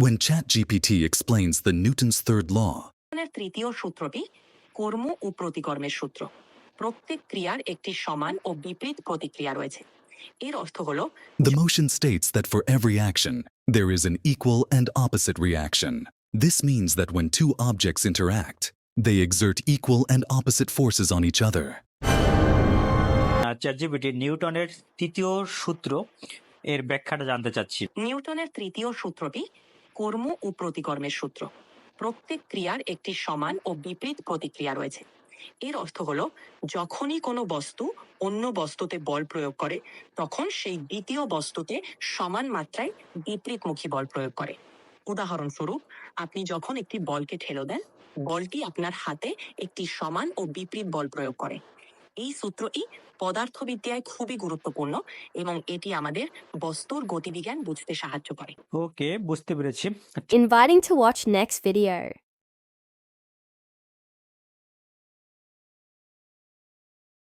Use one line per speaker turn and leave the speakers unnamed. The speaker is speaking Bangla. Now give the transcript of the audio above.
When ChatGPT explains the Newton's third law,
নিউটনের তৃতীয় সূত্রটি কর্ম ও প্রতিকর্মের সূত্র প্রত্যেক ক্রিয়ার একটি সমান ও বিপরীত প্রতিক্রিয়া রয়েছে এর অর্থ হলো
the motion states that for every action, there is an equal and opposite reaction. This means that when two objects interact, they exert equal and opposite forces on each other.
Chat GPT নিউটনের তৃতীয় সূত্র এর ব্যাখ্যাটা জানতে চাচ্ছি
নিউটনের তৃতীয় সূত্রটি কর্ম ও প্রতিকর্মের সূত্র। প্রত্যেক ক্রিয়ার একটি সমান ও বিপরীত প্রতিক্রিয়া রয়েছে। এর অর্থ হলো, যখনই কোনো বস্তু অন্য বস্তুতে বল প্রয়োগ করে, তখন সেই দ্বিতীয় বস্তুতে সমান মাত্রায় বিপরীতমুখী বল প্রয়োগ করে। উদাহরণস্বরূপ, আপনি যখন একটি বলকে ঠেলো দেন, বলটি আপনার হাতে একটি সমান ও বিপরীত বল প্রয়োগ করে। এই সূত্রটি পদার্থবিদ্যায় খুবই গুরুত্বপূর্ণ এবং এটি আমাদের বস্তুর গতিবিজ্ঞান বুঝতে সাহায্য করে
ওকে বুঝতে পেরেছি
Inviting to watch next video.